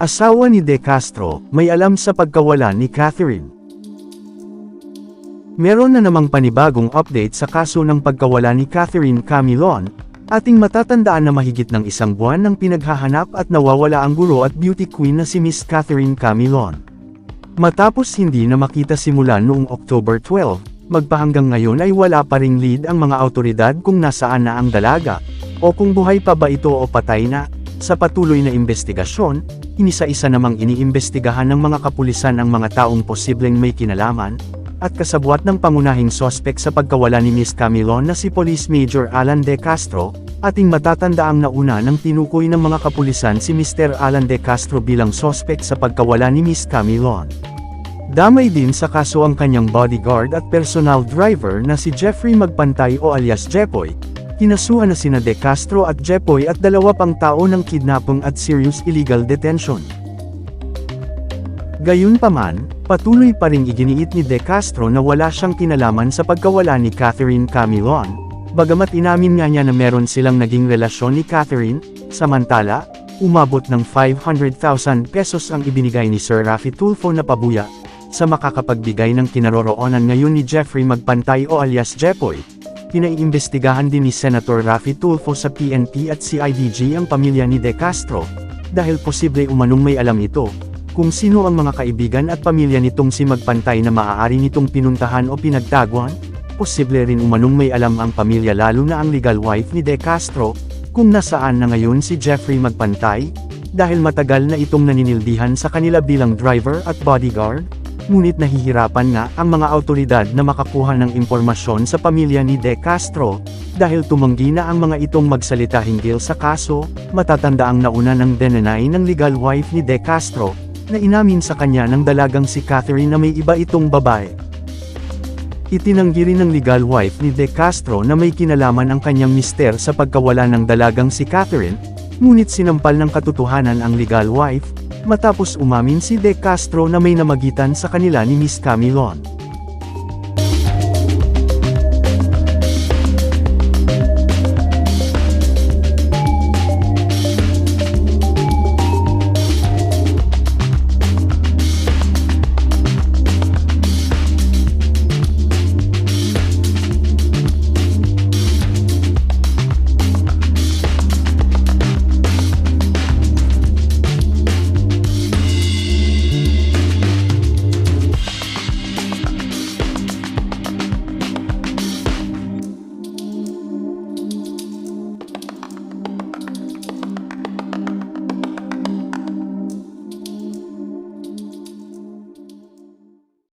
Asawa ni De Castro, may alam sa pagkawala ni Catherine. Meron na namang panibagong update sa kaso ng pagkawala ni Catherine Camilon, ating matatandaan na mahigit ng isang buwan ng pinaghahanap at nawawala ang guro at beauty queen na si Miss Catherine Camilon. Matapos hindi na makita simula noong October 12, magpahanggang ngayon ay wala pa ring lead ang mga autoridad kung nasaan na ang dalaga, o kung buhay pa ba ito o patay na. Sa patuloy na investigasyon, inisa-isa namang iniimbestigahan ng mga kapulisan ang mga taong posibleng may kinalaman, at kasabwat ng pangunahing sospek sa pagkawala ni Miss Camilon na si Police Major Alan De Castro, ating matatandaang nauna ng tinukoy ng mga kapulisan si Mr. Alan De Castro bilang sospek sa pagkawala ni Miss Camilon. Damay din sa kaso ang kanyang bodyguard at personal driver na si Jeffrey Magpantay o alias Jepoy, Kinasuhan na sina De Castro at Jepoy at dalawa pang tao ng kidnapping at serious illegal detention. Gayunpaman, patuloy pa ring iginiit ni De Castro na wala siyang kinalaman sa pagkawala ni Catherine Camilon, bagamat inamin nga niya na meron silang naging relasyon ni Catherine, samantala, umabot ng 500,000 pesos ang ibinigay ni Sir Rafi Tulfo na pabuya, sa makakapagbigay ng kinaroroonan ngayon ni Jeffrey Magpantay o alias Jepoy, Pinaiimbestigahan din ni Senator Raffy Tulfo sa PNP at CIDG ang pamilya ni De Castro, dahil posible umanong may alam ito, kung sino ang mga kaibigan at pamilya nitong si Magpantay na maaari nitong pinuntahan o pinagtaguan, posible rin umanong may alam ang pamilya lalo na ang legal wife ni De Castro, kung nasaan na ngayon si Jeffrey Magpantay, dahil matagal na itong naninildihan sa kanila bilang driver at bodyguard, ngunit nahihirapan nga ang mga autoridad na makakuha ng impormasyon sa pamilya ni De Castro, dahil tumanggi na ang mga itong magsalita hinggil sa kaso, matatanda ang nauna ng denenay ng legal wife ni De Castro, na inamin sa kanya ng dalagang si Catherine na may iba itong babae. Itinanggi rin ng legal wife ni De Castro na may kinalaman ang kanyang mister sa pagkawala ng dalagang si Catherine, ngunit sinampal ng katotohanan ang legal wife, matapos umamin si De Castro na may namagitan sa kanila ni Miss Camilon.